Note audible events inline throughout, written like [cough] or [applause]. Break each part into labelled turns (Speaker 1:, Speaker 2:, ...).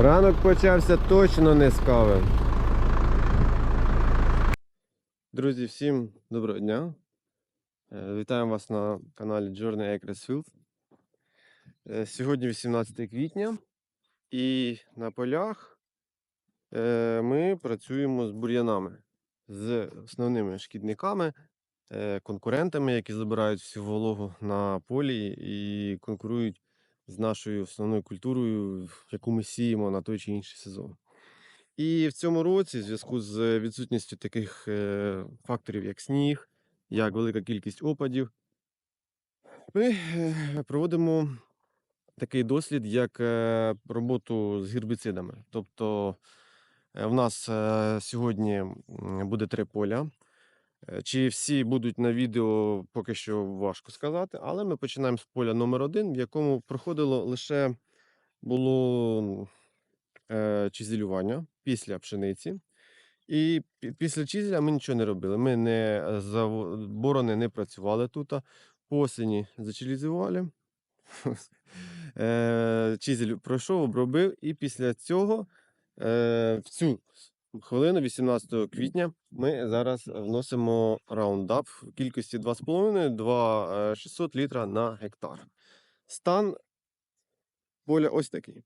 Speaker 1: Ранок почався точно не з кави. Друзі, всім доброго дня. Е, Вітаємо вас на каналі Journey Acresfield. Е, Сьогодні 18 квітня і на полях е, ми працюємо з бур'янами, з основними шкідниками, конкурентами, які забирають всю вологу на полі і конкурують з нашою основною культурою, яку ми сіємо на той чи інший сезон. І в цьому році, в зв'язку з відсутністю таких е, факторів, як сніг, як велика кількість опадів, ми е, проводимо такий дослід, як е, роботу з гербіцидами. Тобто в нас сьогодні буде три поля. Е, Чи всі будуть на відео, поки що важко сказати, але ми починаємо з поля номер один, в якому проходило лише було е, чизелювання після пшениці. І після чизеля ми нічого не робили. Ми не е, борони не працювали тут. По осені зачелізували. [laughs] Е, Чизель пройшов, обробив, і після цього в цю хвилину, 18 квітня, ми зараз вносимо раундап в кількості 2,5 600 літра на гектар. Стан поля ось такий.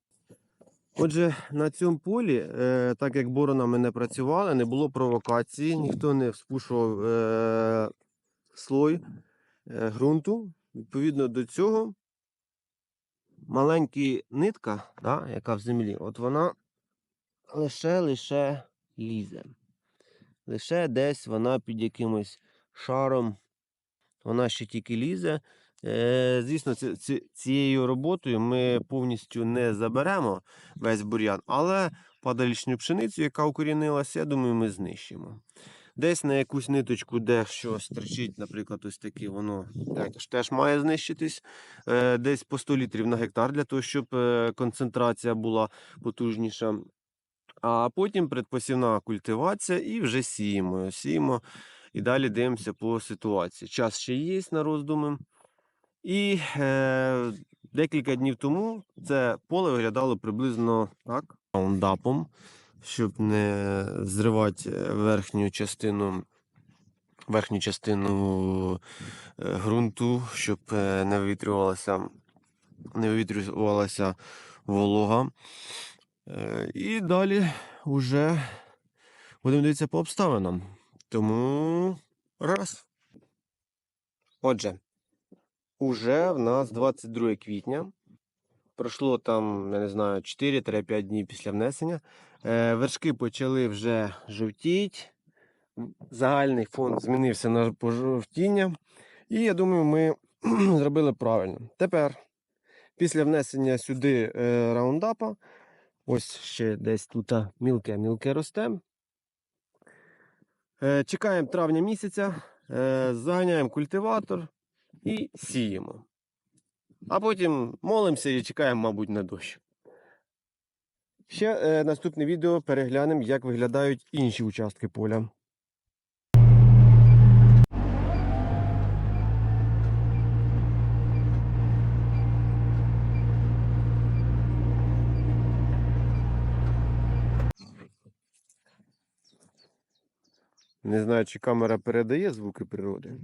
Speaker 1: Отже, на цьому полі, е, так як боронами не працювали, не було провокації, ніхто не вспушував е, слой е, ґрунту. Відповідно до цього, маленька нитка, да, яка в землі, от вона лише лише лізе. Лише десь вона під якимось шаром, вона ще тільки лізе. Е, звісно, ці- ці- цією роботою ми повністю не заберемо весь бур'ян, але падалічну пшеницю, яка укорінилася, я думаю, ми знищимо. Десь на якусь ниточку, де щось тричить, наприклад, ось таке, воно також теж має знищитись. Е, десь по 100 літрів на гектар для того, щоб е, концентрація була потужніша. А потім предпосівна культивація і вже сіємо. Сіємо і далі дивимося по ситуації. Час ще є на роздуми. І е, декілька днів тому це поле виглядало приблизно так, раундапом, щоб не зривати е, верхню частину. Верхню частину е, ґрунту, щоб е, не вивітрювалася, не вивітрювалася волога. Е, І далі вже будемо дивитися по обставинам. Тому раз. Отже, уже в нас 22 квітня. Пройшло там, я не знаю, 4-5 днів після внесення. Е, Вершки почали вже жовтіти. Загальний фон змінився на пожовтіння. І я думаю, ми [clears throat] зробили правильно. Тепер, після внесення сюди е, раундапа, ось ще десь тут мілке-мілке росте. Е, Чекаємо травня місяця, е, заганяємо культиватор і сіємо. А потім молимося і чекаємо, мабуть, на дощ. Ще е, наступне відео переглянемо, як виглядають інші участки поля. Не знаю, чи камера передає звуки природи.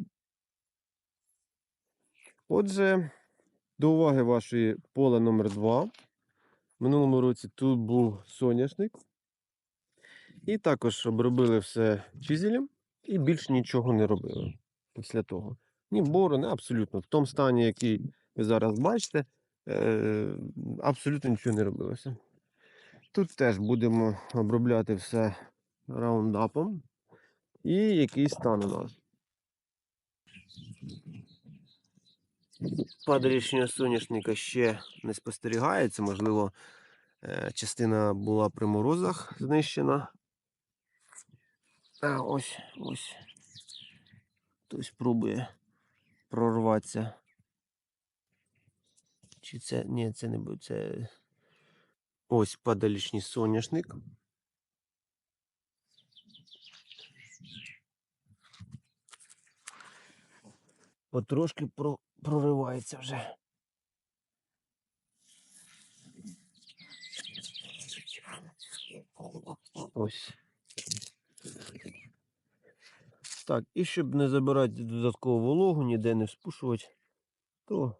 Speaker 1: Отже, до уваги вашої поле номер 2 В минулому році тут був соняшник. І також обробили все чизелем і більш нічого не робили після того. Ні борони, абсолютно. В тому стані, який ви зараз бачите, е, абсолютно нічого не робилося. Тут теж будемо обробляти все раундапом. І який стан у нас. Падалішнього соняшника ще не спостерігається. Можливо, е, частина була при морозах знищена. А ось ось. Хтось пробує прорватися. Чи це. Ні, це не буде. Це ось падалічний соняшник. Потрошки про, проривається вже. Ось. Так, і щоб не забирати додаткову вологу, ніде не спушувати, то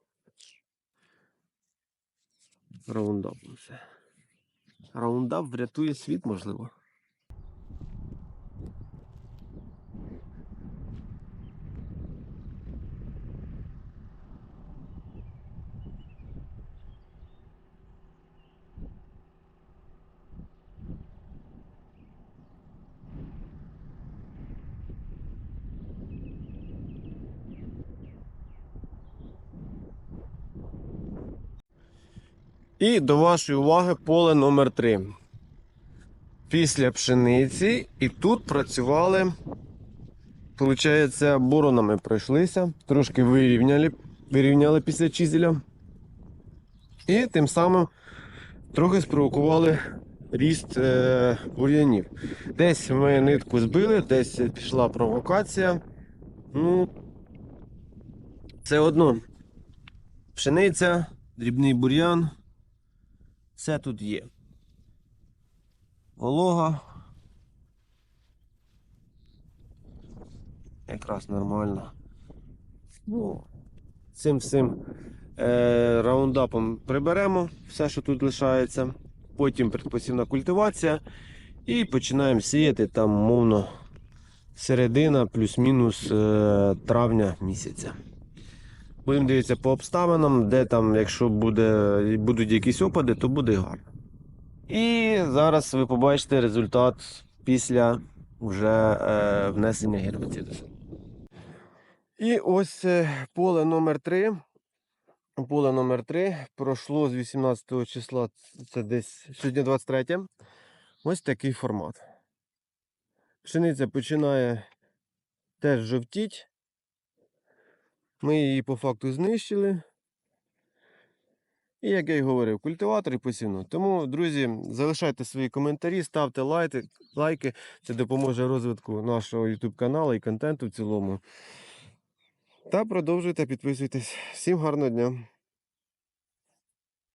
Speaker 1: раундап все. Раундап врятує світ, можливо. І до вашої уваги поле номер 3 Після пшениці, і тут працювали, виходить, боронами пройшлися, трошки вирівняли, вирівняли після чизеля. І тим самим трохи спровокували ріст е, бур'янів. Десь ми нитку збили, десь пішла провокація. Ну, це одно. Пшениця, дрібний бур'ян. Все тут є. Волога. Якраз нормально. Ну, цим всім е, раундапом приберемо все, що тут лишається. Потім предпосівна культивація. І починаємо сіяти там, мовно, середина плюс-мінус е, травня місяця. Будемо дивитися по обставинам, де там, якщо буде, будуть якісь опади, то буде гарно. І зараз ви побачите результат після вже е, внесення гербіциду. І ось е, поле номер 3 Поле номер 3 пройшло з 18 числа, це десь сьогодні 23. Ось такий формат. Пшениця починає теж жовтіть. Ми її по факту знищили. І як я й говорив, культиватор і посівну. Тому, друзі, залишайте свої коментарі, ставте лайки, лайки. Це допоможе розвитку нашого YouTube каналу і контенту в цілому. Та продовжуйте підписуйтесь. Всім гарного дня!